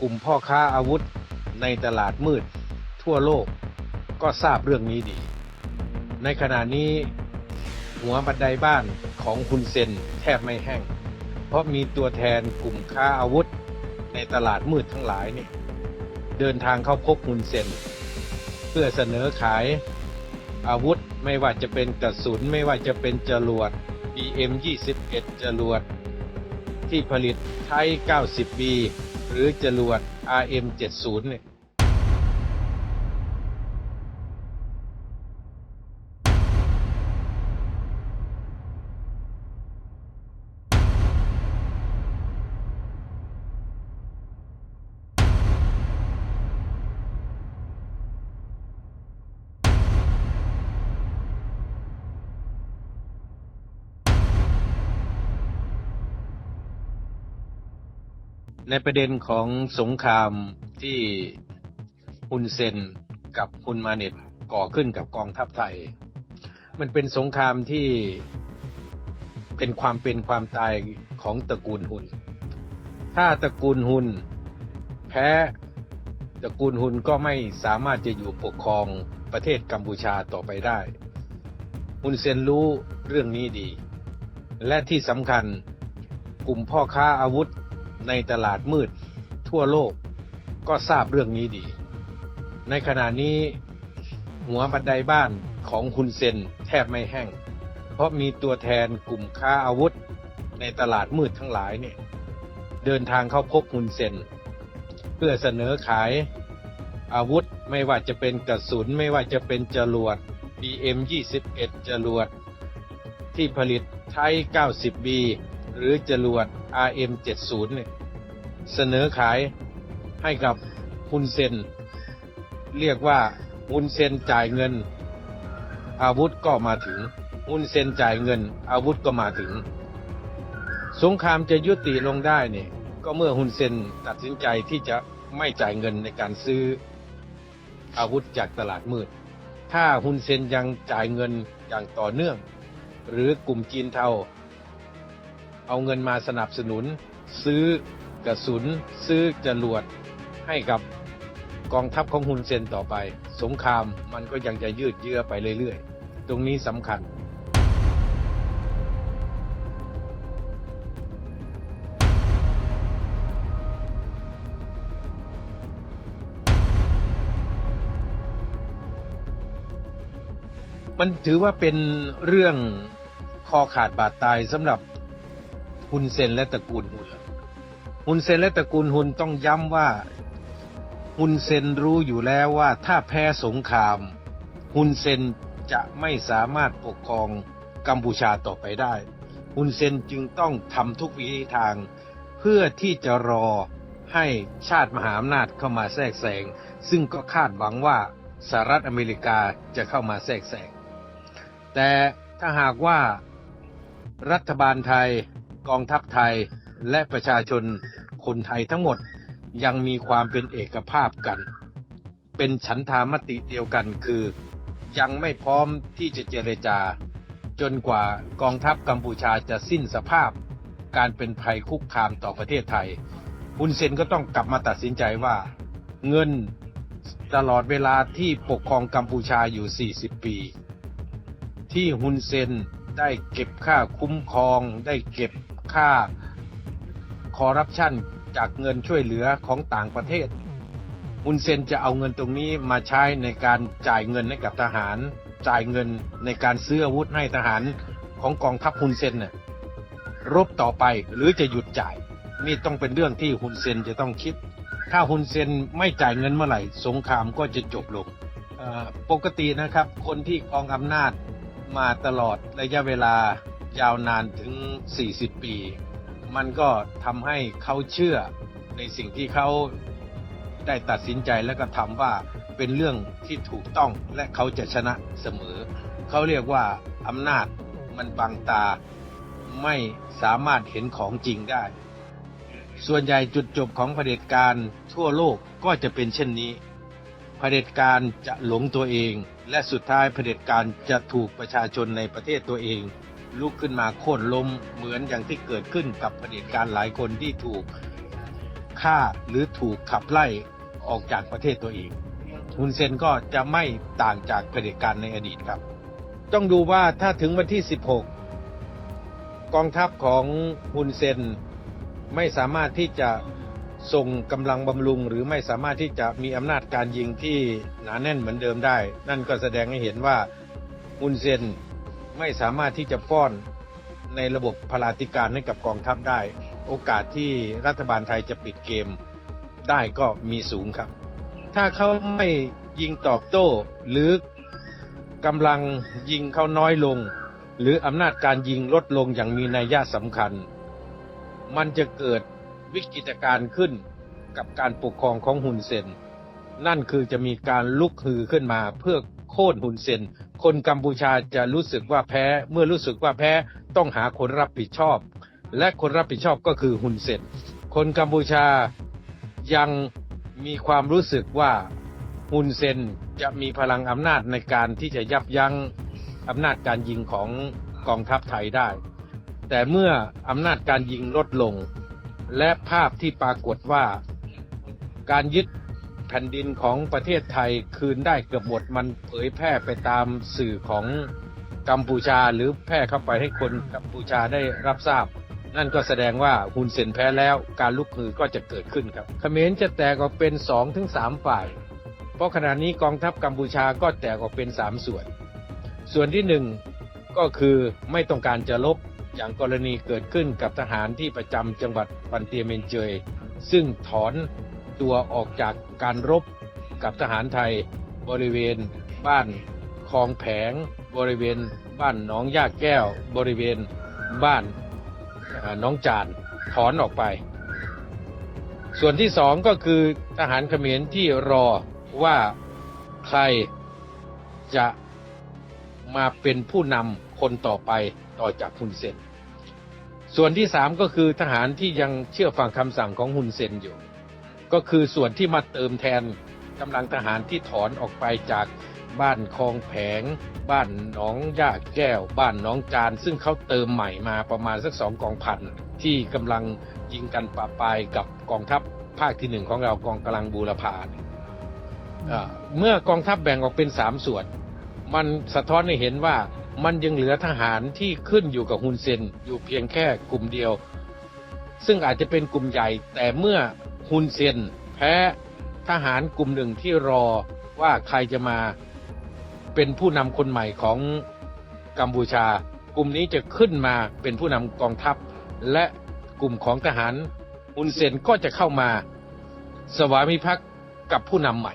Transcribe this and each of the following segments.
กลุ่มพ่อค้าอาวุธในตลาดมืดทั่วโลกก็ทราบเรื่องนี้ดี ในขณะนี้หัวบันไดบ้านของคุณเซนแทบไม่แห้ง เพราะมีตัวแทนกลุ่มค้าอาวุธในตลาดมืดทั้งหลายนี่เดินทางเข้าพบคุณเซน เพื่อเสนอขายอาวุธไม่ว่าจะเป็นกระสุนไม่ว่าจะเป็นจรวด BM 21 จรวด ที่ผลิตไทย 90B ห รือจรวด RM 70 เนี่ย ในประเด็นของสงครามที่ฮุนเซนกับฮุนมาเน็ตก่อขึ้นกับกองทัพไทย มันเป็นสงครามที่เป็นความเป็นความตายของตระกูลฮุน ถ้าตระกูลฮุนแพ้ตระกูลฮุนก็ไม่สามารถจะอยู่ปกครองประเทศกัมพูชาต่อไปได้ฮุนเซนรู้เรื่องนี้ดี และที่สำคัญกลุ่มพ่อค้าอาวุธ ในตลาดมืดทั่วโลกก็ทราบเรื่องนี้ดี ในขณะนี้หัวบันไดบ้านของคุณเซนแทบไม่แห้ง เพราะมีตัวแทนกลุ่มค้าอาวุธในตลาดมืดทั้งหลายเนี่ยเดินทางเข้าพบคุณเซน เพื่อเสนอขายอาวุธไม่ว่าจะเป็นกระสุนไม่ว่าจะเป็นจรวด BM 21 จรวด ที่ผลิตไทย 90B หรือจรวด RM 70เนี่ยเสนอขายให้กับฮุนเซน เรียกว่าฮุนเซนจ่ายเงิน อาวุธก็มาถึงฮุนเซนจ่ายเงิน อาวุธก็มาถึง สงครามจะยุติลงได้เนี่ยก็เมื่อฮุนเซนตัดสินใจที่จะไม่จ่ายเงินในการซื้ออาวุธจากตลาดมืด ถ้าฮุนเซนยังจ่ายเงินอย่างต่อเนื่อง หรือกลุ่มจีนเทา เอาเงินมาสนับสนุน ซื้อกระสุน ซื้อจรวดให้กับกองทัพของฮุนเซนต่อไป สงครามมันก็ยังจะยืดเยื้อไปเรื่อยๆ ตรงนี้สำคัญ มันถือว่าเป็นเรื่องคอขาดบาดตายสำหรับ ฮุนเซนและตระกูลฮุนฮุนเซนและตระกูลฮุนต้องย้ำว่าฮุนเซนรู้อยู่แล้วว่าถ้าแพ้สงครามฮุนเซนจะไม่สามารถปกครองกัมพูชาต่อไปได้ฮุนเซนจึงต้องทำทุกวิธีทาง เพื่อที่จะรอให้ชาติมหาอำนาจเข้ามาแทรกแซงซึ่งก็คาดหวังว่าสหรัฐอเมริกาจะเข้ามาแทรกแซงแต่ถ้าหากว่ารัฐบาลไทย กองทัพไทยและประชาชนคนไทยทั้งหมดยังมีความเป็นเอกภาพกัน เป็นฉันทามติเดียวกันคือ ยังไม่พร้อมที่จะเจรจา จนกว่ากองทัพกัมพูชาจะสิ้นสภาพ การเป็นภัยคุกคามต่อประเทศไทยฮุนเซนก็ต้องกลับมาตัดสินใจว่า เงินตลอดเวลาที่ปกครองกัมพูชาอยู่ 40 ปี ที่ฮุนเซนได้เก็บค่าคุ้มครองได้เก็บ ค่าคอร์รัปชันจากเงินช่วยเหลือของต่างประเทศฮุนเซนจะเอาเงินตรงนี้มาใช้ในการจ่ายเงินให้กับทหาร จ่ายเงินในการซื้ออาวุธให้ทหารของกองทัพฮุนเซนน่ะรบต่อไปหรือจะหยุดจ่ายนี่ต้องเป็นเรื่องที่ฮุนเซนจะต้องคิด ถ้าฮุนเซนไม่จ่ายเงินเมื่อไหร่ สงครามก็จะจบลงปกตินะครับ คนที่ครองอำนาจมาตลอดระยะเวลา ยาวนานถึง 40 ปี มันก็ทำให้เขาเชื่อในสิ่งที่เขาได้ตัดสินใจและก็ทำว่าเป็นเรื่องที่ถูกต้องและเขาจะชนะเสมอ เขาเรียกว่าอำนาจมันบังตาไม่สามารถเห็นของจริงได้ ส่วนใหญ่จุดจบของเผด็จการทั่วโลกก็จะเป็นเช่นนี้เผด็จการจะหลงตัวเอง และสุดท้ายเผด็จการจะถูกประชาชนในประเทศตัวเอง ลุกขึ้นมาโค่นล้มเหมือนอย่างที่เกิดขึ้นกับเผด็จการหลายคนที่ถูกฆ่าหรือถูกขับไล่ออกจากประเทศตัวเองฮุนเซนก็จะไม่ต่างจากเผด็จการในอดีตครับ ต้องดูว่าถ้าถึงวันที่ 16 กองทัพของฮุนเซนไม่สามารถที่จะส่งกำลังบำรุง หรือไม่สามารถที่จะมีอำนาจการยิงที่หนาแน่นเหมือนเดิมได้ นั่นก็แสดงให้เห็นว่าฮุนเซน ไม่สามารถที่จะป้อนในระบบพลาธิการให้กับกองทัพได้ โอกาสที่รัฐบาลไทยจะปิดเกมได้ก็มีสูงครับ ถ้าเขาไม่ยิงตอบโต้หรือกำลังยิงเขาน้อยลง หรืออำนาจการยิงลดลงอย่างมีนัยยะสำคัญ มันจะเกิดวิกฤตการณ์ขึ้นกับการปกครองของฮุนเซน นั่นคือจะมีการลุกฮือขึ้นมาเพื่อ โค่นฮุนเซน คนกัมพูชาจะรู้สึกว่าแพ้ เมื่อรู้สึกว่าแพ้ต้องหาคนรับผิดชอบ และคนรับผิดชอบก็คือฮุนเซน คนกัมพูชายังมีความรู้สึกว่าฮุนเซนจะมีพลังอำนาจในการที่จะยับยั้งอำนาจการยิงของกองทัพไทยได้ แต่เมื่ออำนาจการยิงลดลง และภาพที่ปรากฏว่า การยึด ผ่นดินของประเทศไทยคืนได้เกือบหมดมันเผยแพร่ไปตามสื่อของกัมพูชาหรือแพร่เข้าไปให้คนกัมพูชาได้รับทราบ นั่นก็แสดงว่าฮุนเซนแพ้แล้วการลุกฮือก็จะเกิดขึ้นครับเขมรจะแตกออกเป็น2อถึงสฝ่าย เพราะขณะนี้กองทัพกัมพูชาก็แตกออกเป็น 3 ส่วน ส่วนที่หนึ่งก็คือไม่ต้องการจะลบอย่างกรณีเกิดขึ้นกับทหารที่ประจำจังหวัดปันเตียเมนเจย ซึ่งถอนตัวออกจาก การรบกับทหารไทยบริเวณบ้านคลองแผง บริเวณบ้านหนองยาแก้ว บริเวณบ้านน้องจานถอนออกไป ส่วนที่สองก็คือทหารเขมรที่รอว่าใครจะมาเป็นผู้นำคนต่อไปต่อจากฮุนเซน ส่วนที่สามก็คือทหารที่ยังเชื่อฟังคำสั่งของฮุนเซนอยู่ ก็คือส่วนที่มาเติมแทนกำลังทหารที่ถอนออกไปจากบ้านคลองแผง บ้านหนองย่าแก้ว บ้านหนองจาน ซึ่งเขาเติมใหม่มาประมาณสักสองกองพันที่กำลังยิงกันปะปายกับกองทัพภาคที่หนึ่งของเรากองกำลังบูรพาเนี่ยอ่าเมื่อกองทัพแบ่งออกเป็นสามส่วน มันสะท้อนให้เห็นว่ามันยังเหลือทหารที่ขึ้นอยู่กับฮุนเซนอยู่เพียงแค่กลุ่มเดียว ซึ่งอาจจะเป็นกลุ่มใหญ่แต่เมื่อ ฮุนเซนแพ้ทหารกลุ่มหนึ่งที่รอว่าใครจะมาเป็นผู้นำคนใหม่ของกัมพูชา กลุ่มนี้จะขึ้นมาเป็นผู้นำกองทัพ และกลุ่มของทหารฮุนเซนก็จะเข้ามา สวามิภักดิ์กับผู้นำใหม่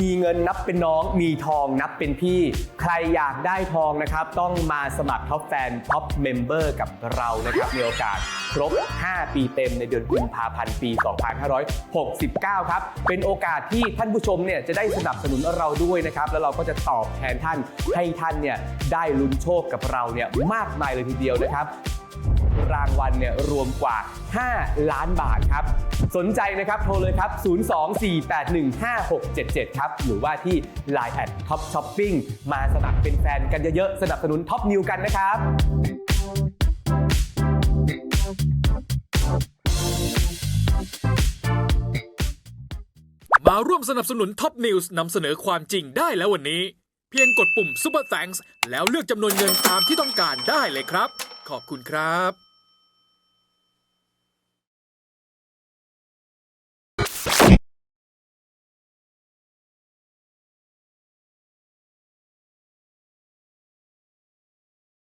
มีเงินนับเป็นน้องมีทองนับเป็นพี่ ใครอยากได้ทองนะครับ ต้องมาสมัครท็อปแฟนท็อปเมมเบอร์กับเรานะครับมีโอกาสครบ 5 ปีเต็มในเดือนกุมภาพันธ์ปี 2569 ครับ เป็นโอกาสที่ท่านผู้ชมเนี่ยจะได้สนับสนุนเราด้วยนะครับ แล้วเราก็จะตอบแทนท่านให้ท่านเนี่ยได้ลุ้นโชคกับเราเนี่ยมากมายเลยทีเดียวนะครับ รางวัลเนี่ยรวมกว่า 5 ล้านบาทครับ สนใจนะครับโทรเลยครับ 024815677 ครับ หรือว่าที่ Line แอดท็อปช้อปปิ้งมาสมัครเป็นแฟนกันเยอะๆ สนับสนุนท็อปนิวกันนะครับมาร่วมสนับสนุนท็อปนิวส์นำเสนอความจริงได้แล้ววันนี้ เพียงกดปุ่ม Super Thanks แล้วเลือกจำนวนเงินตามที่ต้องการได้เลยครับ ขอบคุณครับ